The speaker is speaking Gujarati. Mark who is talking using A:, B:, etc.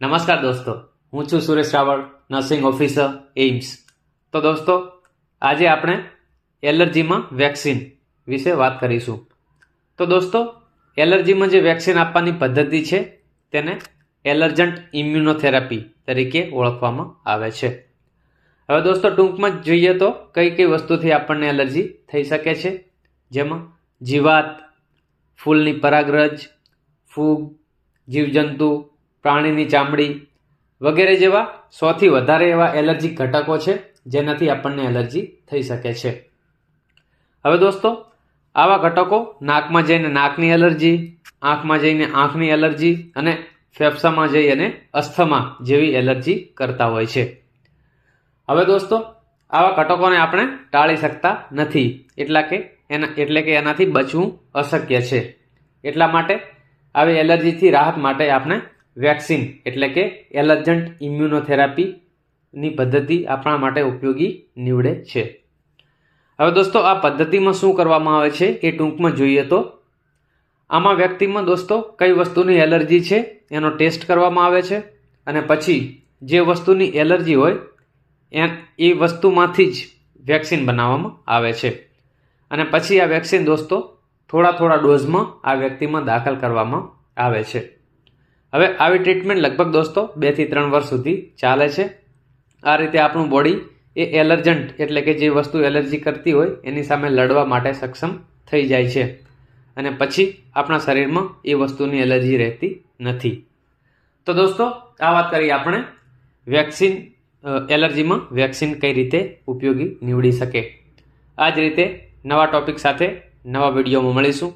A: નમસ્કાર દોસ્તો, હું છું Suresh Raval, nursing officer, AIIMS. તો દોસ્તો, આજે આપણે એલર્જીમાં વેક્સિન વિશે વાત કરીશું. તો દોસ્તો, એલર્જીમાં જે વેક્સિન આપવાની પદ્ધતિ છે, તેને એલર્જન્ટ ઇમ્યુનોથેરાપી તરીકે ઓળખવામાં આવે છે. હવે દોસ્તો, ટૂંકમાં જ જોઈએ તો કઈ કઈ વસ્તુથી આપણને એલર્જી થઈ શકે છે. જેમાં જીવાત, ફૂલની પરાગરજ, ફૂગ, જીવજંતુ પ્રાણીની ચામડી વગેરે જેવા સોથી વધારે એવા એલર્જી ઘટકો છે, જેનાથી આપણને એલર્જી થઈ શકે છે. હવે દોસ્તો, આવા ઘટકો નાકમાં જઈને નાકની એલર્જી, આંખમાં જઈને આંખની એલર્જી અને ફેફસામાં જઈ અને અસ્થમા જેવી એલર્જી કરતા હોય છે. હવે દોસ્તો, આવા ઘટકોને આપણે ટાળી શકતા નથી, એટલા કે એના, એટલે કે એનાથી બચવું અશક્ય છે. એટલા માટે આવી એલર્જીથી રાહત માટે આપણે વેક્સિન એટલે કે એલર્જન્ટ ઇમ્યુનોથેરાપીની પદ્ધતિ આપણા માટે ઉપયોગી નીવડે છે. હવે દોસ્તો, આ પદ્ધતિમાં શું કરવામાં આવે છે એ ટૂંકમાં જોઈએ તો આમાં વ્યક્તિમાં દોસ્તો કઈ વસ્તુની એલર્જી છે એનો ટેસ્ટ કરવામાં આવે છે અને પછી જે વસ્તુની એલર્જી હોય એ એ વસ્તુમાંથી જ વેક્સિન બનાવવામાં આવે છે. અને પછી આ વેક્સિન દોસ્તો થોડા થોડા ડોઝમાં આ વ્યક્તિમાં દાખલ કરવામાં આવે છે. હવે આવી ટ્રીટમેન્ટ લગભગ દોસ્તો બેથી ત્રણ વર્ષ સુધી ચાલે છે. આ રીતે આપણું બોડી એ એલર્જન્ટ એટલે કે જે વસ્તુ એલર્જી કરતી હોય એની સામે લડવા માટે સક્ષમ થઈ જાય છે. અને પછી આપણા શરીરમાં એ વસ્તુની એલર્જી રહેતી નથી. તો દોસ્તો, આ વાત કરી આપણે વેક્સિન એલર્જીમાં વેક્સિન કઈ રીતે ઉપયોગી નીવડી શકે. આ જ રીતે નવા ટોપિક સાથે નવા વિડીયોમાં મળીશું.